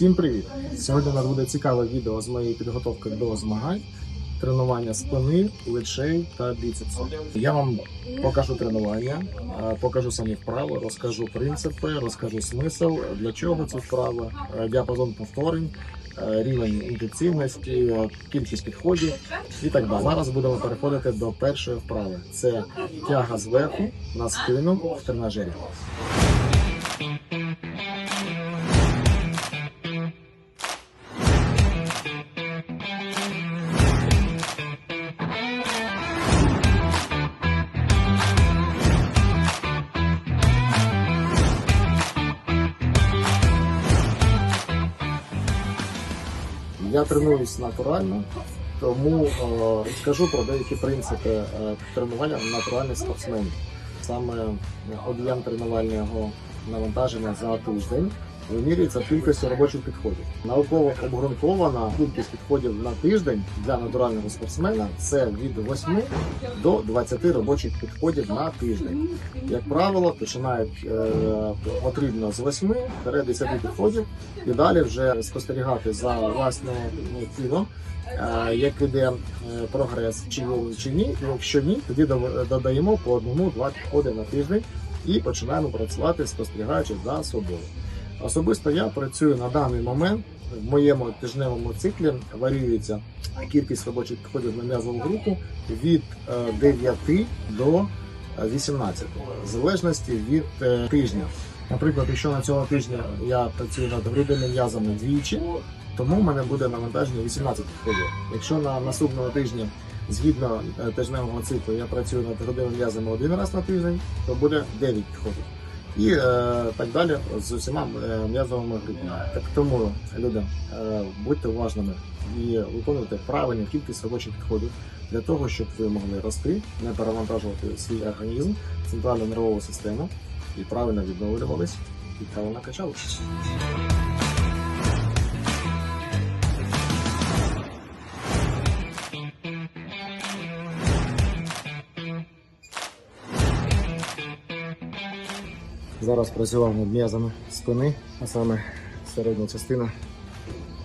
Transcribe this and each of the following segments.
Всім привіт! Сьогодні у нас буде цікаве відео з моєї підготовки до змагань, тренування спини, плечей та біцепсу. Я вам покажу тренування, покажу самі вправи, розкажу принципи, розкажу смисл, для чого ці вправи, діапазон повторень, рівень інтенсивності, кількість підходів і так далі. Зараз будемо переходити до першої вправи. Це тяга зверху на спину в тренажері. Я тренуюсь натурально, тому е, розкажу про деякі принципи е, тренування натуральних спортсменів. Саме об'єм тренувального навантаження за тиждень вимірюється кількістю робочих підходів. Науково обґрунтована кількість підходів на тиждень для натурального спортсмена це від 8 до 20 робочих підходів на тиждень. Як правило, починають е, потрібно з 8 до 10 підходів і далі вже спостерігати за власним ну, тілом, е, як іде е, прогрес, чи чи ні. Якщо ні, тоді додаємо по одному-два підходи на тиждень і починаємо працювати, спостерігаючи за собою. Особисто я працюю на даний момент. В моєму тижневому циклі варіюється кількість робочих підходів на м'язову групу від е, 9 до е, 18, в залежності від е, тижня. Наприклад, якщо на цього тижня я працюю над грудними м'язами двічі, тому в мене буде навантаження 18 підходів. Якщо на наступного тижня, згідно е, тижневого циклу, я працюю над грудними м'язами один раз на тиждень, то буде 9 підходів. І е, так далі з усіма е, м'язовими групами. Так тому, люди, е, будьте уважними і виконуйте правильну кількість робочих підходів для того, щоб ви могли рости, не перевантажувати свій організм, центральну нервову систему і правильно відновлювались і правильно качалися. Зараз працював над м'язами спини, а саме середня частина.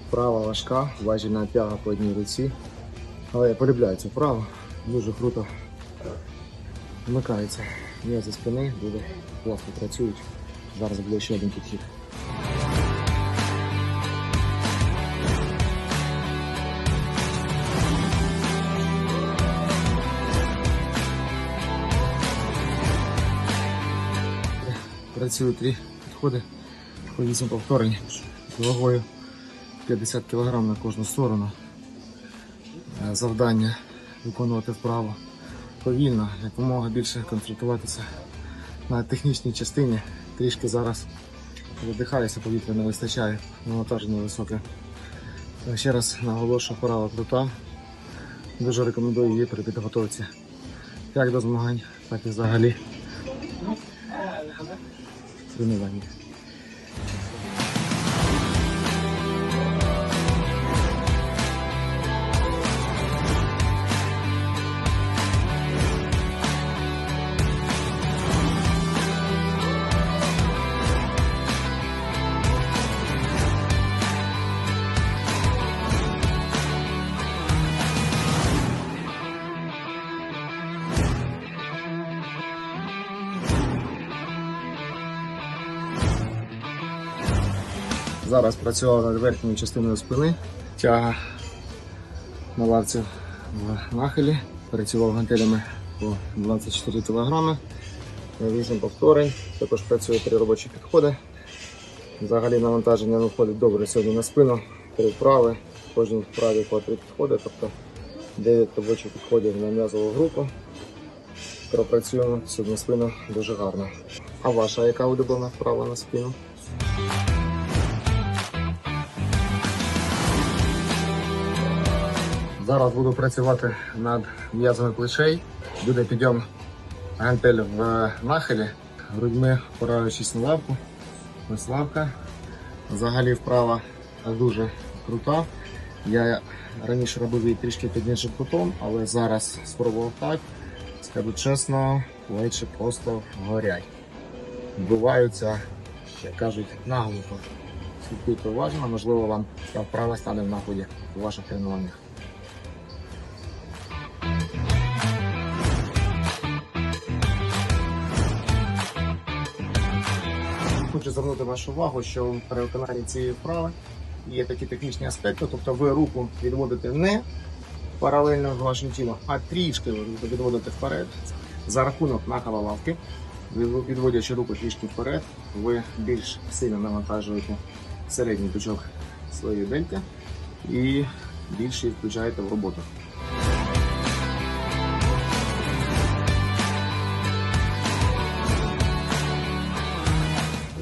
Права важка, важільна тяга по одній руці. Але я полюбляю цю вправу, дуже круто вмикається м'язи спини, дуже класно працюють. Зараз буде ще один підхід. Працюю три підходи по 8 повторень з вагою 50 кг на кожну сторону. Е, Завдання виконувати вправо повільно, якомога більше концентруватися на технічній частині. Трішки зараз видихаюся, повітря не вистачає, навантаження високе. Е, Ще раз наголошую, вправа крута. Дуже рекомендую її при підготовці як до змагань, так і взагалі тренування. Зараз працював над верхньою частиною спини, тяга на лавці в нахилі, працював гантелями по 24 кг, 8 повторень, також працює три робочі підходи. Взагалі навантаження виходить добре сьогодні на спину, три вправи, кожній вправі по три підходи, тобто 9 робочих підходів на м'язову групу. Пропрацюємо сьогодні спину дуже гарно. А ваша яка улюблена вправа на спину? Зараз буду працювати над м'язами плечей. Буде підйом гантель в нахилі, грудьми опираючись на лавку. Ось лавка. Взагалі вправа дуже крута. Я раніше робив її трішки під іншим кутом, але зараз спробував так. Скажу чесно, плечі просто горять. Вбиваються, як кажуть, наглухо. слідкуйте уважно, можливо, вам ця вправа стане в нагоді у ваших тренуваннях. Хочу звернути вашу увагу, що при виконанні цієї вправи є такі технічні аспекти, тобто ви руку відводите не паралельно з вашим тілом, а трішки відводите вперед. За рахунок нахила лавки, відводячи руку трішки вперед, ви більш сильно навантажуєте середній пучок своєї дельти і більше їх включаєте в роботу.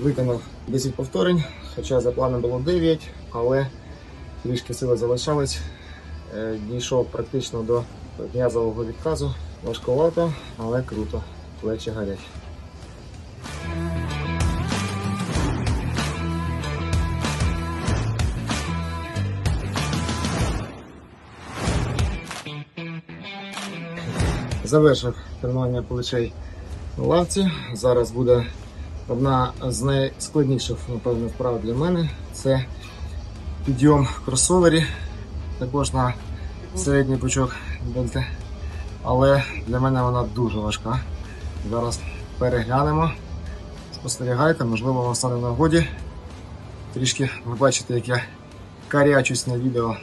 Виконав 10 повторень, хоча за планом було 9, але трішки сили залишались. Е, Дійшов практично до м'язового відказу. Важковато, але круто. Плечі горять. Завершив тренування плечей на лавці. Зараз буде одна з найскладніших, напевно, вправ для мене. Це підйом в кросовері, також на середній пучок дельти. Але для мене вона дуже важка. Зараз переглянемо. Спостерігайте, можливо, вам стане в нагоді. Трішки ви бачите, як я карячусь на відео.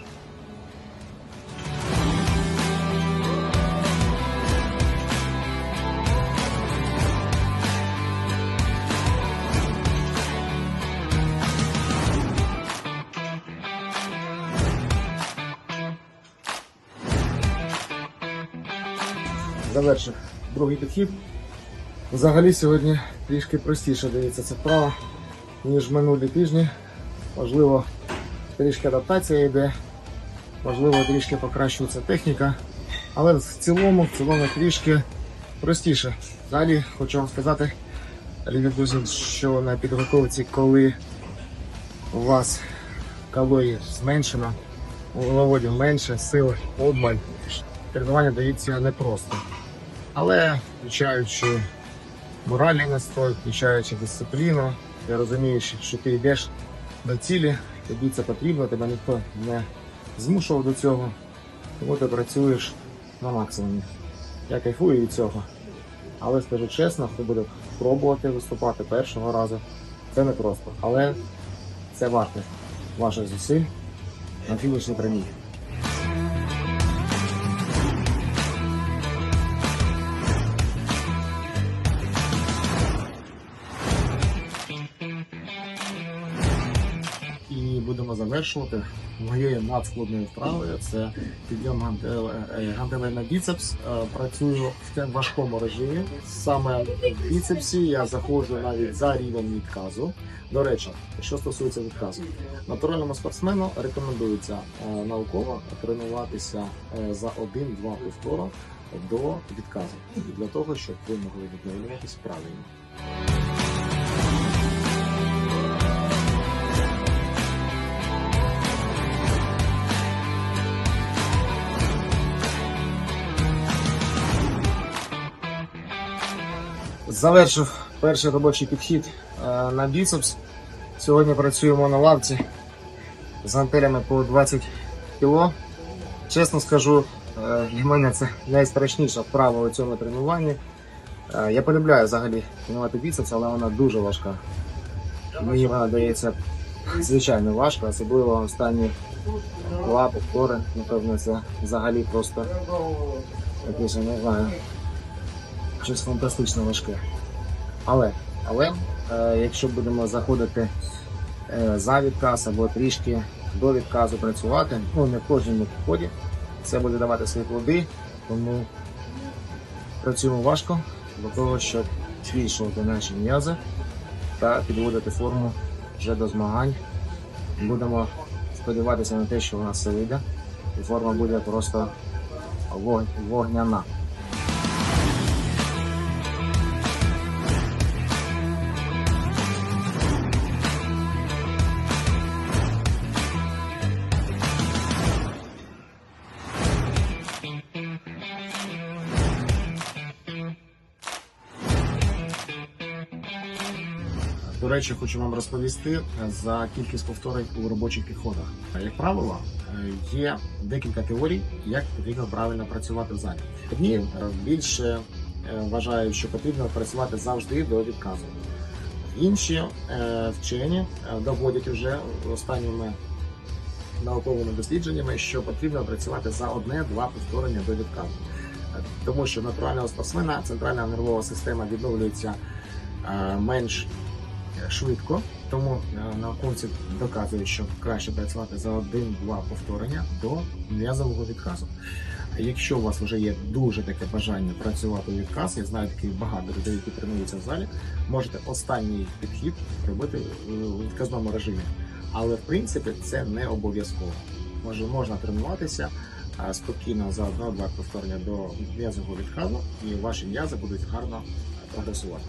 Завершив другий підхід. Взагалі сьогодні трішки простіше дається ця вправа, ніж минулі тижні. Можливо, трішки адаптація йде, можливо, трішки покращується техніка. Але в цілому, в цілому трішки простіше. Далі хочу вам сказати, друзі, що на підготовці, коли у вас калорії зменшено, вуглеводів менше, сили обмаль, тренування дається непросто. Але включаючи моральний настрой, включаючи дисципліну, ти розумієш, що ти йдеш до цілі, тобі це потрібно, тебе ніхто не змушував до цього, тому ти працюєш на максимумі. Я кайфую від цього. Але скажу чесно, хто буде пробувати виступати першого разу, це не просто. Але це варте ваших зусиль на фінішній прямій. Будемо завершувати моєю надскладною вправою. Це підйом е, гантелей на біцепс. Е, Працюю в важкому режимі. Саме в біцепсі я заходжу навіть за рівень відказу. До речі, що стосується відказу, натуральному спортсмену рекомендується е, науково тренуватися за 1-2 повтора до відказу для того, щоб ви могли відновлюватися правильно. Завершив перший робочий підхід е, на біцепс. Сьогодні працюємо на лавці з гантелями по 20 кг. Чесно скажу, е, для мене це найстрашніша вправа у цьому тренуванні. Е, Я полюбляю взагалі тренувати біцепс, але вона дуже важка. Мені вона дається звичайно важко, особливо останні два повтори. Напевно, це взагалі просто я не знаю, щось фантастично важке. Але, але е, якщо будемо заходити е, за відказ або трішки до відказу працювати, ну не в кожному підході, це буде давати свої плоди, тому працюємо важко для того, щоб збільшувати наші м'язи та підводити форму вже до змагань. Будемо сподіватися на те, що у нас все вийде, і форма буде просто вогняна. Речі, хочу вам розповісти е, за кількість повторень у робочих підходах. Е, Як правило, е, є декілька теорій, як потрібно правильно працювати в залі. Одні більше вважають, що потрібно працювати завжди до відказу. Інші вчені доводять уже останніми науковими дослідженнями, що потрібно працювати за одне-два повторення до відказу. Тому що натурального спортсмена центральна нервова система відновлюється менш швидко, тому е, науковці доказують, що краще працювати за один-два повторення до м'язового відказу. Якщо у вас вже є дуже таке бажання працювати у відказ, я знаю таких багато людей, які тренуються в залі, можете останній підхід робити у відказному режимі. Але в принципі це не обов'язково. Може, можна тренуватися спокійно за одне-два повторення до м'язового відказу, і ваші м'язи будуть гарно прогресувати.